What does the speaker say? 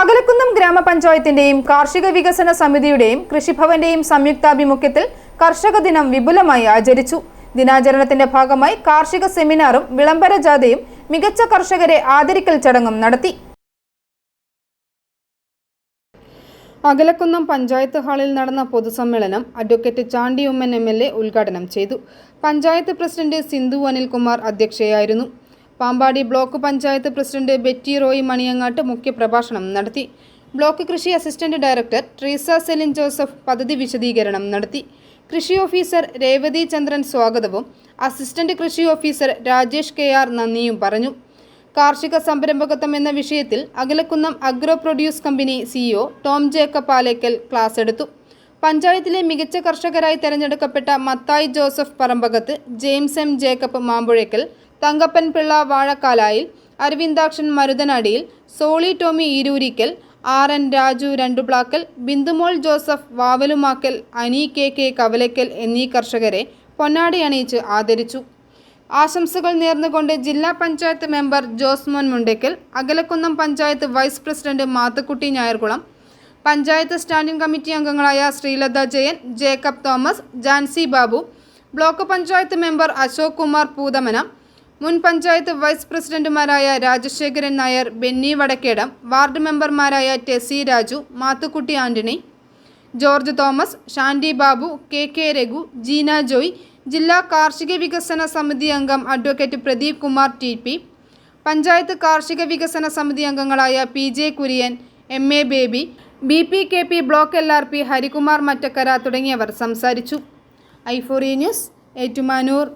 അകലക്കുന്നം ഗ്രാമപഞ്ചായത്തിന്റെയും കാർഷിക വികസന സമിതിയുടെയും കൃഷിഭവന്റെയും സംയുക്താഭിമുഖ്യത്തിൽ കർഷക ദിനം വിപുലമായി ആചരിച്ചു. ദിനാചരണത്തിന്റെ ഭാഗമായി കാർഷിക സെമിനാറും വിളംബര ജാഥയും മികച്ച കർഷകരെ ആദരിക്കൽ ചടങ്ങും നടത്തി. അകലക്കുന്നം പഞ്ചായത്ത് ഹാളിൽ നടന്ന പൊതുസമ്മേളനം അഡ്വക്കേറ്റ് ചാണ്ടി ഉമ്മൻ എം ഉദ്ഘാടനം ചെയ്തു. പഞ്ചായത്ത് പ്രസിഡന്റ് സിന്ധു അനിൽകുമാർ അധ്യക്ഷയായിരുന്നു. Pampady block panchayat president Betty Roy Maniyangattu മുഖ്യപ്രഭാഷണം നടത്തി. ബ്ലോക്ക് കൃഷി assistant director Treesa Celine Joseph പദ്ധതി വിശദീകരണം നടത്തി. കൃഷി ഓഫീസർ രേവതി ചന്ദ്രൻ സ്വാഗതവും അസിസ്റ്റന്റ് കൃഷി ഓഫീസർ രാജേഷ് കെ ആർ നന്ദിയും പറഞ്ഞു. കാർഷിക സംരംഭകത്വം എന്ന വിഷയത്തിൽ Akalakunnam agro produce company CEO Tom Jacob Palackal class എടുത്തു. പഞ്ചായത്തിലെ മികച്ച കർഷകരായി തെരഞ്ഞെടുക്കപ്പെട്ട Mathai Joseph Parambakathu James M Jacob Mampuzhackal Thankappan Pillai Vazhakkalayil Aravindakshan Maruthanadiyil Soly Tomy Eeroorickal R N Raju Randuplackal Bindumol Joseph Vavalumackal Ani K K Kavalackal എന്നീ കർഷകരെ പൊന്നാടി അണിയിച്ച് ആദരിച്ചു. ആശംസകൾ നേർന്നുകൊണ്ട് ജില്ലാ panchayat member Josmon Mundackal Akalakunnam panchayat vice president Mathukutty Njayarkulam panchayat standing committee അംഗങ്ങളായ Sreelatha Jayan Jacob Thomas Jancy Babu block panchayat member Ashok Kumar Poothamana മുൻ പഞ്ചായത്ത് വൈസ് പ്രസിഡന്റുമാരായ രാജശേഖരൻ നായർ ബെന്നി വടക്കേടം വാർഡ് മെമ്പർമാരായ ടെസി രാജു മാത്തുക്കുട്ടി ആന്റണി ജോർജ് തോമസ് ഷാൻഡി ബാബു കെ കെ രഘു ജീന ജോയ് ജില്ലാ കാർഷിക വികസന സമിതി അംഗം advocate Pradeep Kumar T P panchayat കാർഷിക വികസന സമിതി അംഗങ്ങളായ P J Kurian M A Baby B P K P block L R P Harikumar Mattakkara തുടങ്ങിയവർ സംസാരിച്ചു. ഐഫോറി ന്യൂസ് ഏറ്റുമാനൂർ.